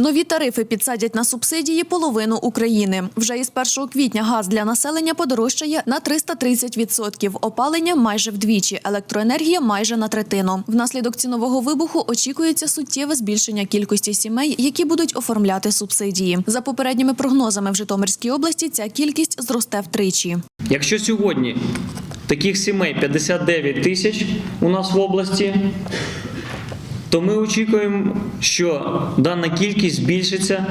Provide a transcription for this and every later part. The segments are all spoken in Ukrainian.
Нові тарифи підсадять на субсидії половину України. Вже із 1 квітня газ для населення подорожчає на 330%, опалення майже вдвічі, електроенергія майже на третину. Внаслідок цінового вибуху очікується суттєве збільшення кількості сімей, які будуть оформляти субсидії. За попередніми прогнозами в Житомирській області ця кількість зросте втричі. Якщо сьогодні таких сімей 59 тисяч у нас в області, то ми очікуємо, що дана кількість збільшиться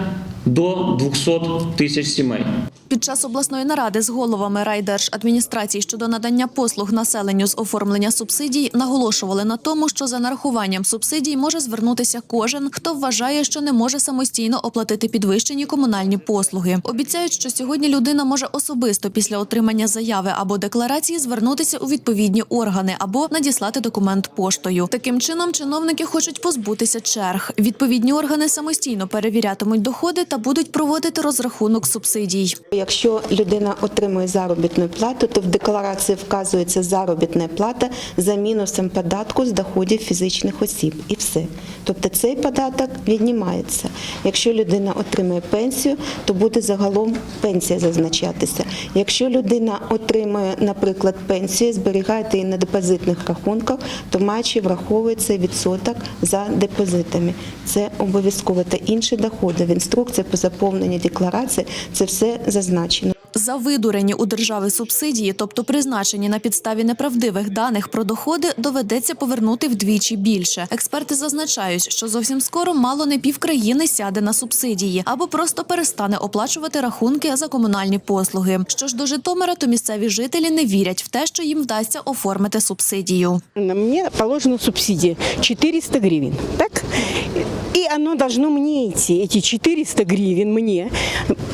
до 200 тисяч сімей. Під час обласної наради з головами райдержадміністрації щодо надання послуг населенню з оформлення субсидій наголошували на тому, що за нарахуванням субсидій може звернутися кожен, хто вважає, що не може самостійно оплатити підвищені комунальні послуги. Обіцяють, що сьогодні людина може особисто після отримання заяви або декларації звернутися у відповідні органи або надіслати документ поштою. Таким чином, чиновники хочуть позбутися черг. Відповідні органи самостійно перевірятимуть доходи та будуть проводити розрахунок субсидій. Якщо людина отримує заробітну плату, то в декларації вказується заробітна плата за мінусом податку з доходів фізичних осіб, і все. Тобто цей податок віднімається. Якщо людина отримує пенсію, то буде загалом пенсія зазначатися. Якщо людина отримує, наприклад, пенсію, зберігає її на депозитних рахунках, то матчі враховується відсоток за депозитами. Це обов'язково та інші доходи. В інструкції по заповненню декларації це все зазначено. За видурені у держави субсидії, тобто призначені на підставі неправдивих даних про доходи, доведеться повернути вдвічі більше. Експерти зазначають, що зовсім скоро мало не півкраїни сяде на субсидії або просто перестане оплачувати рахунки за комунальні послуги. Що ж до Житомира, то місцеві жителі не вірять в те, що їм вдасться оформити субсидію. Мне положена субсидия 400 гривен, так? И оно должно мне идти. Эти 400 гривен мне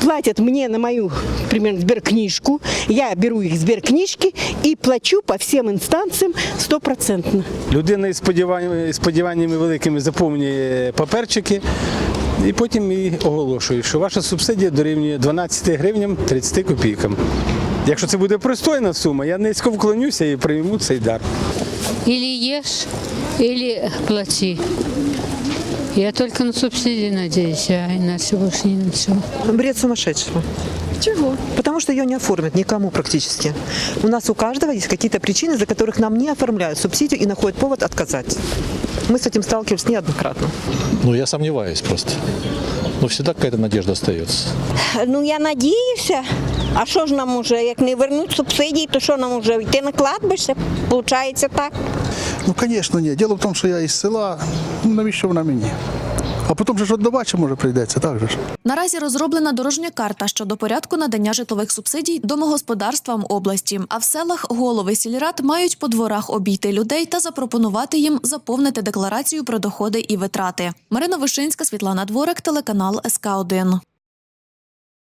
платят мне на мою, примерно, сберкнижку. Я беру их сберкнижки и плачу по всем инстанциям стопроцентно. Людина із сподіваннями, із сподіваннями великими заповнює паперчики і потім і оголошує, що ваша субсидія дорівнює 12 гривням 30 копійкам. Якщо це буде пристойна сума, я низько вклонюся і прийму цей дар. Или ешь, или плати. Я только на субсидии надеюсь, а иначе больше ни на чего. Бред сумасшедшего. Чего? Потому что ее не оформят никому практически. У нас у каждого есть какие-то причины, за которых нам не оформляют субсидию и находят повод отказать. Мы с этим сталкивались неоднократно. Ну, я сомневаюсь просто. Но всегда какая-то надежда остается. Ну я надіюся. А що ж нам уже, як не вернуть субсидії, то що нам уже йти на кладбище? Получається так. Ну, звісно, ні. Діло в тому, що я із села, ну навіщо вона мені? А потім же ж отдавачі може прийдеться, так же ж. Наразі розроблена дорожня карта щодо порядку надання житлових субсидій домогосподарствам області. А в селах голови сільрад мають по дворах обійти людей та запропонувати їм заповнити декларацію про доходи і витрати. Марина Вишинська, Світлана Дворик, телеканал СК 1